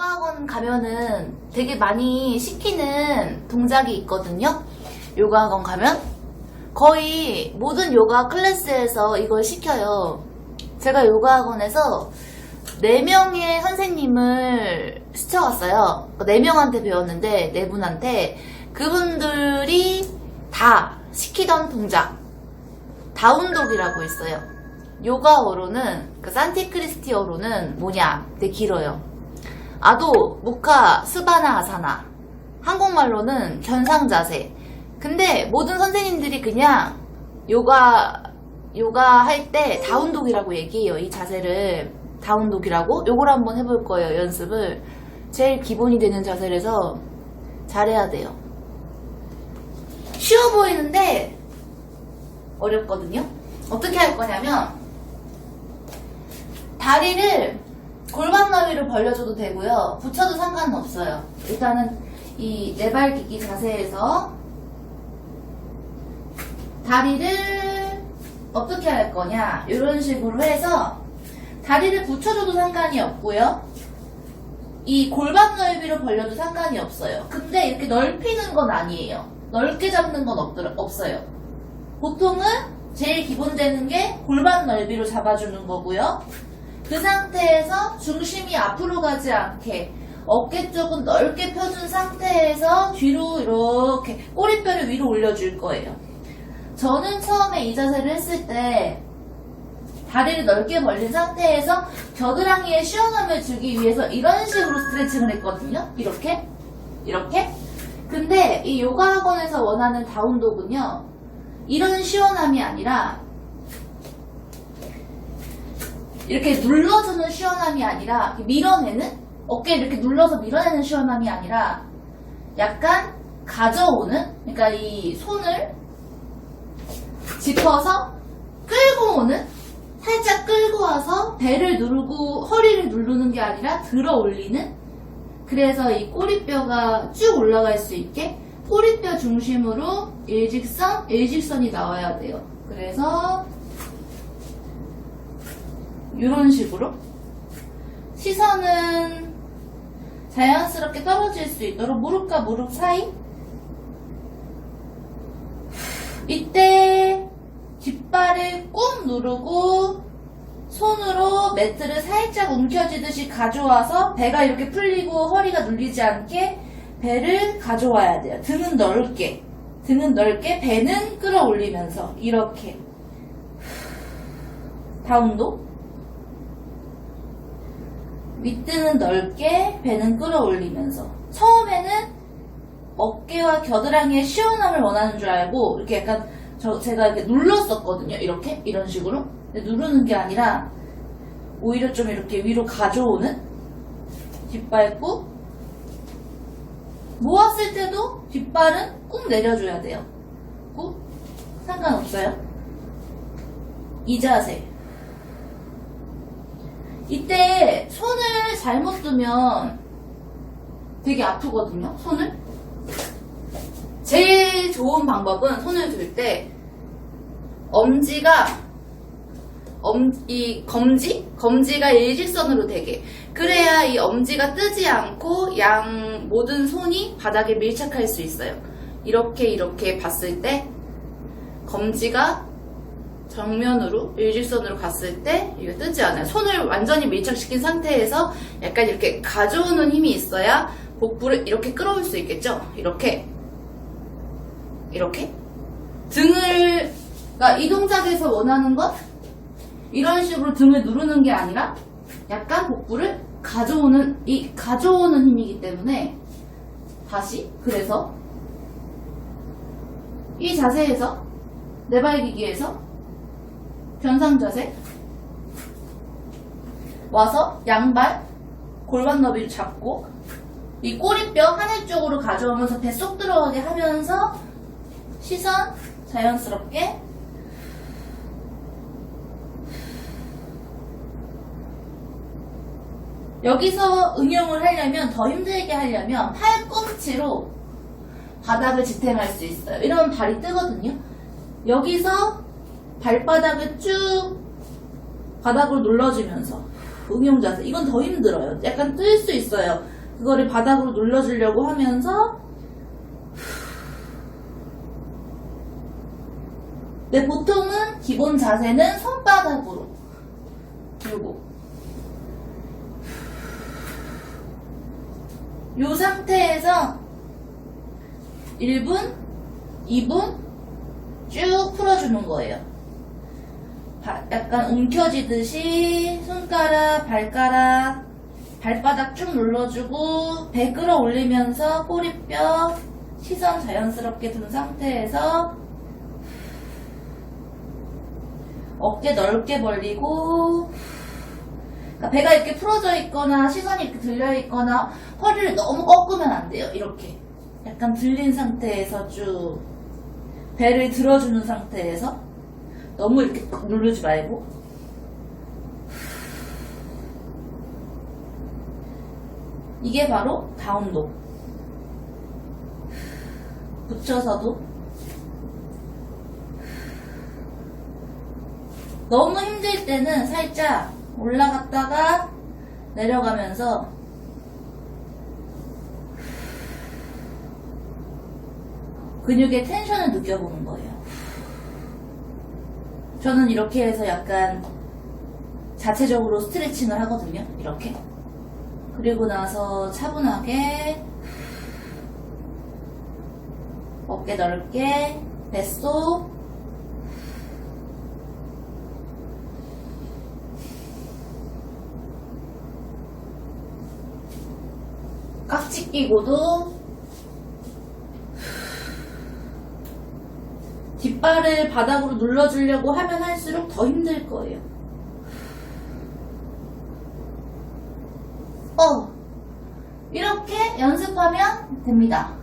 요가학원 가면은 되게 많이 시키는 동작이 있거든요. 요가학원 가면 거의 모든 요가 클래스에서 이걸 시켜요. 제가 요가학원에서 4명의 선생님을 스쳐갔어요. 4명한테 배웠는데 4분한테 그분들이 다 시키던 동작 다운독이라고 있어요. 요가어로는 그 산티크리스티어로는 뭐냐? 되게 길어요. 아도, 무카, 스바나, 아사나. 한국말로는 견상 자세. 근데 모든 선생님들이 그냥 요가 요가 할 때 다운독이라고 얘기해요. 이 자세를 다운독이라고. 요걸 한번 해볼 거예요. 연습을 제일 기본이 되는 자세라서 잘해야 돼요. 쉬워 보이는데 어렵거든요. 어떻게 할 거냐면 다리를 골반 너비로 벌려줘도 되고요. 붙여도 상관은 없어요. 일단은 이 네발기기 자세에서 다리를 어떻게 할 거냐 이런 식으로 해서 다리를 붙여줘도 상관이 없고요. 이 골반 넓이로 벌려도 상관이 없어요. 근데 이렇게 넓히는 건 아니에요. 넓게 잡는 건 없더라, 없어요. 보통은 제일 기본 되는 게 골반 넓이로 잡아주는 거고요. 그 상태에서 중심이 앞으로 가지 않게 어깨 쪽은 넓게 펴준 상태에서 뒤로 이렇게 꼬리뼈를 위로 올려줄 거예요. 저는 처음에 이 자세를 했을 때 다리를 넓게 벌린 상태에서 겨드랑이에 시원함을 주기 위해서 이런 식으로 스트레칭을 했거든요. 이렇게 이렇게 근데 이 요가 학원에서 원하는 다운독은요 이런 시원함이 아니라 이렇게 눌러주는 시원함이 아니라 밀어내는 어깨를 이렇게 눌러서 밀어내는 시원함이 아니라 약간 가져오는 그러니까 이 손을 짚어서 끌고 오는 살짝 끌고 와서 배를 누르고 허리를 누르는 게 아니라 들어 올리는 그래서 이 꼬리뼈가 쭉 올라갈 수 있게 꼬리뼈 중심으로 일직선, 일직선이 나와야 돼요. 그래서 이런 식으로 시선은 자연스럽게 떨어질 수 있도록 무릎과 무릎 사이 이때 뒷발을 꾹 누르고 손으로 매트를 살짝 움켜쥐듯이 가져와서 배가 이렇게 풀리고 허리가 눌리지 않게 배를 가져와야 돼요. 등은 넓게. 등은 넓게, 배는 끌어올리면서 이렇게. 다운도. 윗등은 넓게, 배는 끌어올리면서. 처음에는 어깨와 겨드랑이의 시원함을 원하는 줄 알고 이렇게 약간 저 제가 이렇게 눌렀었거든요. 이렇게 이런 식으로. 근데 누르는 게 아니라 오히려 좀 이렇게 위로 가져오는 뒷발 꾹 모았을 때도 뒷발은 꾹 내려줘야 돼요. 꾹 상관없어요. 이 자세. 이때 손을 잘못 두면 되게 아프거든요. 손을. 제일 좋은 방법은 손을 들 때 엄지가 엄, 이 검지? 검지가 일직선으로 되게 그래야 이 엄지가 뜨지 않고 양 모든 손이 바닥에 밀착할 수 있어요. 이렇게 이렇게 봤을 때 검지가 정면으로 일직선으로 갔을 때 이거 뜨지 않아요. 손을 완전히 밀착시킨 상태에서 약간 이렇게 가져오는 힘이 있어야 복부를 이렇게 끌어올 수 있겠죠? 이렇게 이렇게 등을 그러니까 이 동작에서 원하는 건 이런 식으로 등을 누르는 게 아니라 약간 복부를 가져오는 이 가져오는 힘이기 때문에 다시 그래서 이 자세에서 네발기기에서 견상 자세 와서 양발 골반 너비를 잡고 이 꼬리뼈 하늘 쪽으로 가져오면서 뱃속 들어가게 하면서 시선 자연스럽게 여기서 응용을 하려면 더 힘들게 하려면 팔꿈치로 바닥을 지탱할 수 있어요. 이러면 발이 뜨거든요. 여기서 발바닥을 쭉 바닥으로 눌러주면서 응용 자세. 이건 더 힘들어요. 약간 뜰 수 있어요. 그거를 바닥으로 눌러주려고 하면서 네, 보통은 기본 자세는 손바닥으로 들고 이 상태에서 1분, 2분 쭉 풀어주는 거예요. 바- 약간 움켜쥐듯이 손가락, 발가락, 발바닥 쭉 눌러주고 배 끌어올리면서 꼬리뼈, 시선 자연스럽게 든 상태에서 어깨 넓게 벌리고 그러니까 배가 이렇게 풀어져 있거나 시선이 이렇게 들려 있거나 허리를 너무 꺾으면 안 돼요. 이렇게 약간 들린 상태에서 쭉 배를 들어주는 상태에서 너무 이렇게 꽉 누르지 말고. 이게 바로 다운독 붙여서도. 너무 힘들 때는 살짝 올라갔다가 내려가면서 근육의 텐션을 느껴보는 거예요. 저는 이렇게 해서 약간 자체적으로 스트레칭을 하거든요. 이렇게. 그리고 나서 차분하게 어깨 넓게 뱃속 깍지 끼고도 뒷발을 바닥으로 눌러주려고 하면 할수록 더 힘들 거예요. 어, 이렇게 연습하면 됩니다.